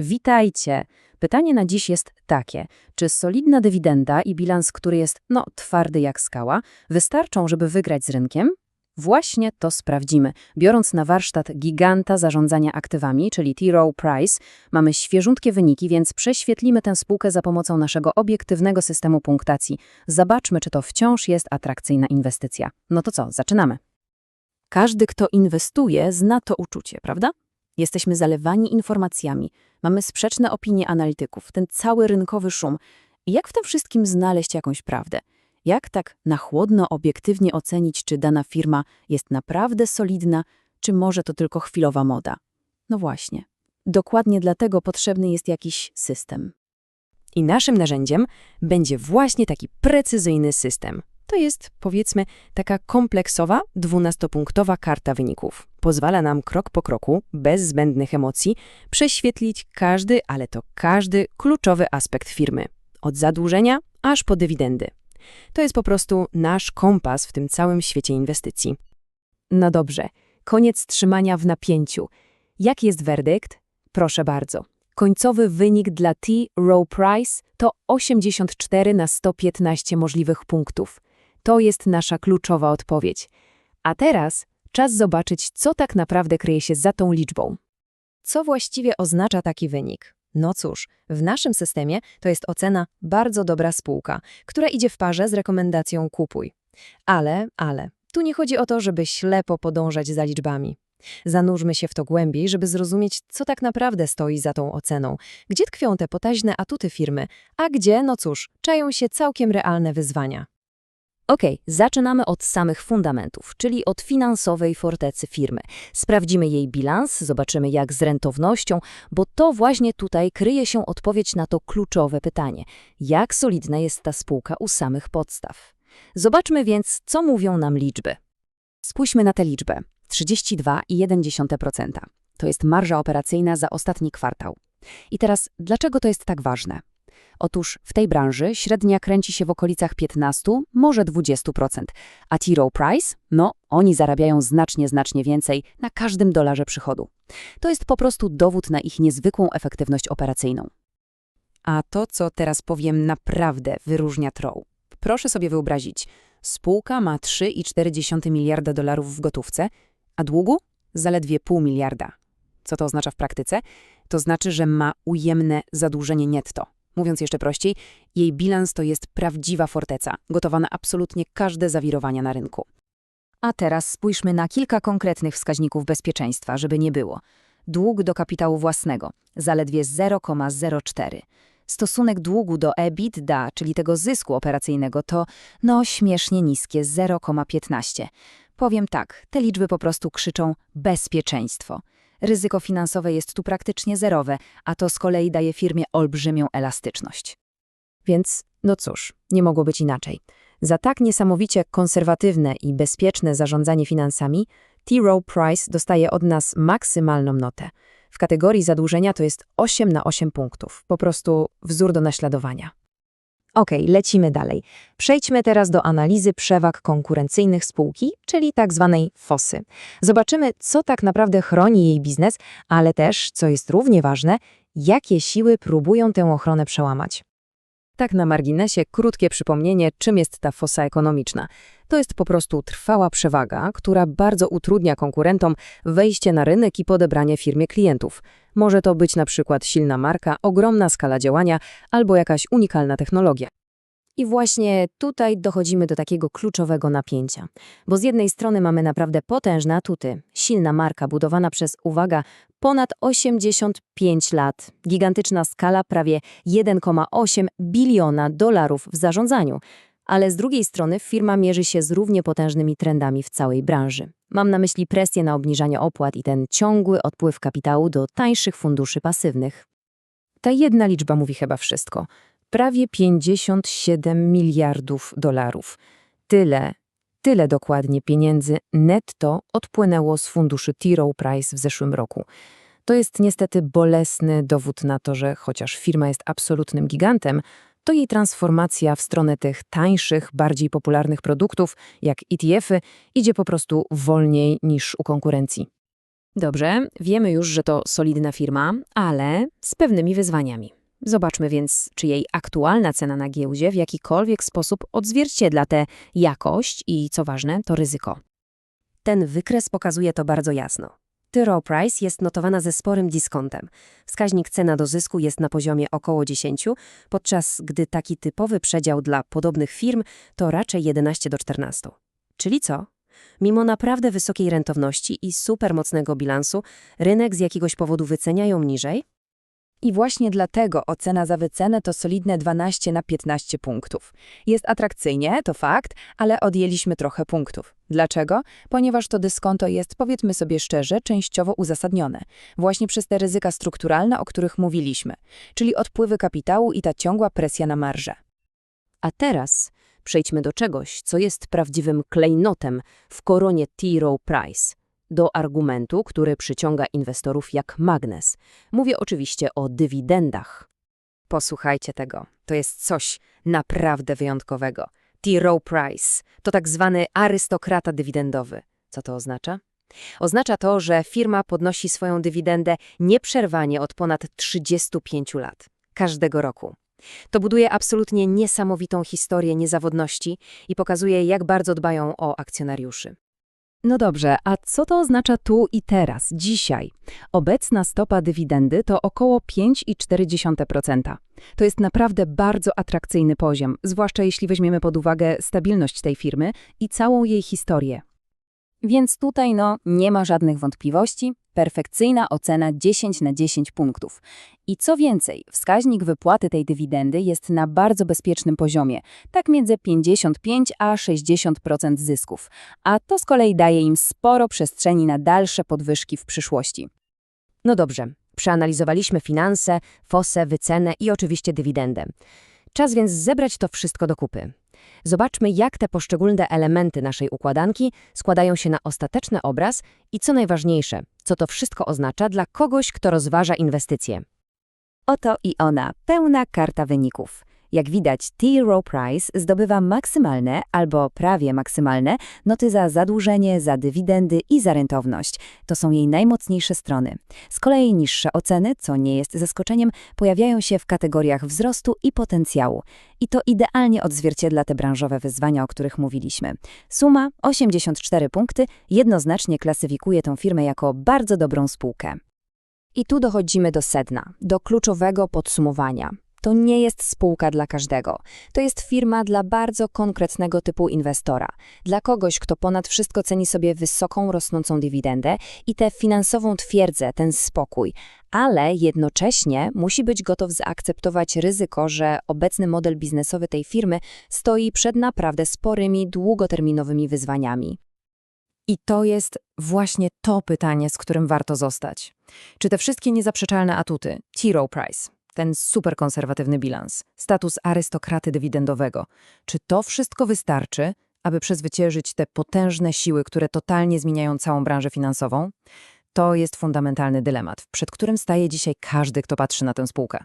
Witajcie! Pytanie na dziś jest takie. Czy solidna dywidenda i bilans, który jest, no, twardy jak skała, wystarczą, żeby wygrać z rynkiem? Właśnie to sprawdzimy. Biorąc na warsztat giganta zarządzania aktywami, czyli T. Rowe Price, mamy świeżutkie wyniki, więc prześwietlimy tę spółkę za pomocą naszego obiektywnego systemu punktacji. Zobaczmy, czy to wciąż jest atrakcyjna inwestycja. No to co, zaczynamy. Każdy, kto inwestuje, zna to uczucie, prawda? Jesteśmy zalewani informacjami, mamy sprzeczne opinie analityków, ten cały rynkowy szum. I jak w tym wszystkim znaleźć jakąś prawdę? Jak tak na chłodno, obiektywnie ocenić, czy dana firma jest naprawdę solidna, czy może to tylko chwilowa moda? No właśnie. Dokładnie dlatego potrzebny jest jakiś system. I naszym narzędziem będzie właśnie taki precyzyjny system. To jest, powiedzmy, taka kompleksowa, dwunastopunktowa karta wyników. Pozwala nam krok po kroku, bez zbędnych emocji, prześwietlić każdy, ale to każdy kluczowy aspekt firmy. Od zadłużenia aż po dywidendy. To jest po prostu nasz kompas w tym całym świecie inwestycji. No dobrze, koniec trzymania w napięciu. Jaki jest werdykt? Proszę bardzo. Końcowy wynik dla T. Rowe Price to 84 na 115 możliwych punktów. To jest nasza kluczowa odpowiedź. A teraz czas zobaczyć, co tak naprawdę kryje się za tą liczbą. Co właściwie oznacza taki wynik? No cóż, w naszym systemie to jest ocena bardzo dobra spółka, która idzie w parze z rekomendacją kupuj. Ale, ale, tu nie chodzi o to, żeby ślepo podążać za liczbami. Zanurzmy się w to głębiej, żeby zrozumieć, co tak naprawdę stoi za tą oceną, gdzie tkwią te potaźne atuty firmy, a gdzie, no cóż, czają się całkiem realne wyzwania. Ok, zaczynamy od samych fundamentów, czyli od finansowej fortecy firmy. Sprawdzimy jej bilans, zobaczymy jak z rentownością, bo to właśnie tutaj kryje się odpowiedź na to kluczowe pytanie. Jak solidna jest ta spółka u samych podstaw? Zobaczmy więc, co mówią nam liczby. Spójrzmy na tę liczbę. 32,1%. To jest marża operacyjna za ostatni kwartał. I teraz, dlaczego to jest tak ważne? Otóż w tej branży średnia kręci się w okolicach 15, może 20%, a T-Row Price? No, oni zarabiają znacznie, znacznie więcej na każdym dolarze przychodu. To jest po prostu dowód na ich niezwykłą efektywność operacyjną. A to, co teraz powiem, naprawdę wyróżnia Trow. Proszę sobie wyobrazić, spółka ma 3,4 miliarda dolarów w gotówce, a długu zaledwie pół miliarda. Co to oznacza w praktyce? To znaczy, że ma ujemne zadłużenie netto. Mówiąc jeszcze prościej, jej bilans to jest prawdziwa forteca, gotowa na absolutnie każde zawirowania na rynku. A teraz spójrzmy na kilka konkretnych wskaźników bezpieczeństwa, żeby nie było. Dług do kapitału własnego zaledwie 0,04. Stosunek długu do EBITDA, czyli tego zysku operacyjnego, to no śmiesznie niskie 0,15. Powiem tak, te liczby po prostu krzyczą bezpieczeństwo. Ryzyko finansowe jest tu praktycznie zerowe, a to z kolei daje firmie olbrzymią elastyczność. Więc, no cóż, nie mogło być inaczej. Za tak niesamowicie konserwatywne i bezpieczne zarządzanie finansami, T. Rowe Price dostaje od nas maksymalną notę. W kategorii zadłużenia to jest 8 na 8 punktów, po prostu wzór do naśladowania. Ok, lecimy dalej. Przejdźmy teraz do analizy przewag konkurencyjnych spółki, czyli tak zwanej FOSY. Zobaczymy, co tak naprawdę chroni jej biznes, ale też, co jest równie ważne, jakie siły próbują tę ochronę przełamać. Tak na marginesie krótkie przypomnienie, czym jest ta fosa ekonomiczna. To jest po prostu trwała przewaga, która bardzo utrudnia konkurentom wejście na rynek i podebranie firmie klientów. Może to być na przykład silna marka, ogromna skala działania albo jakaś unikalna technologia. I właśnie tutaj dochodzimy do takiego kluczowego napięcia. Bo z jednej strony mamy naprawdę potężne atuty, silna marka budowana przez, uwaga, ponad 85 lat, gigantyczna skala prawie 1,8 biliona dolarów w zarządzaniu, ale z drugiej strony firma mierzy się z równie potężnymi trendami w całej branży. Mam na myśli presję na obniżanie opłat i ten ciągły odpływ kapitału do tańszych funduszy pasywnych. Ta jedna liczba mówi chyba wszystko. Prawie 57 miliardów dolarów. Tyle, tyle dokładnie pieniędzy netto odpłynęło z funduszy T. Rowe Price w zeszłym roku. To jest niestety bolesny dowód na to, że chociaż firma jest absolutnym gigantem, to jej transformacja w stronę tych tańszych, bardziej popularnych produktów, jak ETF-y, idzie po prostu wolniej niż u konkurencji. Dobrze, wiemy już, że to solidna firma, ale z pewnymi wyzwaniami. Zobaczmy więc, czy jej aktualna cena na giełdzie w jakikolwiek sposób odzwierciedla tę jakość i, co ważne, to ryzyko. Ten wykres pokazuje to bardzo jasno. T. Rowe Price jest notowana ze sporym dyskontem. Wskaźnik cena do zysku jest na poziomie około 10, podczas gdy taki typowy przedział dla podobnych firm to raczej 11 do 14. Czyli co? Mimo naprawdę wysokiej rentowności i super mocnego bilansu, rynek z jakiegoś powodu wycenia ją niżej? I właśnie dlatego ocena za wycenę to solidne 12 na 15 punktów. Jest atrakcyjnie, to fakt, ale odjęliśmy trochę punktów. Dlaczego? Ponieważ to dyskonto jest, powiedzmy sobie szczerze, częściowo uzasadnione. Właśnie przez te ryzyka strukturalne, o których mówiliśmy, czyli odpływy kapitału i ta ciągła presja na marże. A teraz przejdźmy do czegoś, co jest prawdziwym klejnotem w koronie T. Rowe Price. Do argumentu, który przyciąga inwestorów jak magnes. Mówię oczywiście o dywidendach. Posłuchajcie tego. To jest coś naprawdę wyjątkowego. T. Rowe Price to tak zwany arystokrata dywidendowy. Co to oznacza? Oznacza to, że firma podnosi swoją dywidendę nieprzerwanie od ponad 35 lat. Każdego roku. To buduje absolutnie niesamowitą historię niezawodności i pokazuje, jak bardzo dbają o akcjonariuszy. No dobrze, a co to oznacza tu i teraz, dzisiaj? Obecna stopa dywidendy to około 5,4%. To jest naprawdę bardzo atrakcyjny poziom, zwłaszcza jeśli weźmiemy pod uwagę stabilność tej firmy i całą jej historię. Więc tutaj no nie ma żadnych wątpliwości, perfekcyjna ocena 10 na 10 punktów. I co więcej, wskaźnik wypłaty tej dywidendy jest na bardzo bezpiecznym poziomie, tak między 55 a 60% zysków, a to z kolei daje im sporo przestrzeni na dalsze podwyżki w przyszłości. No dobrze, przeanalizowaliśmy finanse, FOSE, wycenę i oczywiście dywidendę. Czas więc zebrać to wszystko do kupy. Zobaczmy, jak te poszczególne elementy naszej układanki składają się na ostateczny obraz i co najważniejsze, co to wszystko oznacza dla kogoś, kto rozważa inwestycje. Oto i ona, pełna karta wyników. Jak widać, T. Rowe Price zdobywa maksymalne albo prawie maksymalne noty za zadłużenie, za dywidendy i za rentowność. To są jej najmocniejsze strony. Z kolei niższe oceny, co nie jest zaskoczeniem, pojawiają się w kategoriach wzrostu i potencjału. I to idealnie odzwierciedla te branżowe wyzwania, o których mówiliśmy. Suma 84 punkty jednoznacznie klasyfikuje tę firmę jako bardzo dobrą spółkę. I tu dochodzimy do sedna, do kluczowego podsumowania. To nie jest spółka dla każdego. To jest firma dla bardzo konkretnego typu inwestora. Dla kogoś, kto ponad wszystko ceni sobie wysoką, rosnącą dywidendę i tę finansową twierdzę, ten spokój. Ale jednocześnie musi być gotów zaakceptować ryzyko, że obecny model biznesowy tej firmy stoi przed naprawdę sporymi, długoterminowymi wyzwaniami. I to jest właśnie to pytanie, z którym warto zostać. Czy te wszystkie niezaprzeczalne atuty, T. Rowe Price, ten super konserwatywny bilans, status arystokraty dywidendowego, czy to wszystko wystarczy, aby przezwyciężyć te potężne siły, które totalnie zmieniają całą branżę finansową? To jest fundamentalny dylemat, przed którym staje dzisiaj każdy, kto patrzy na tę spółkę.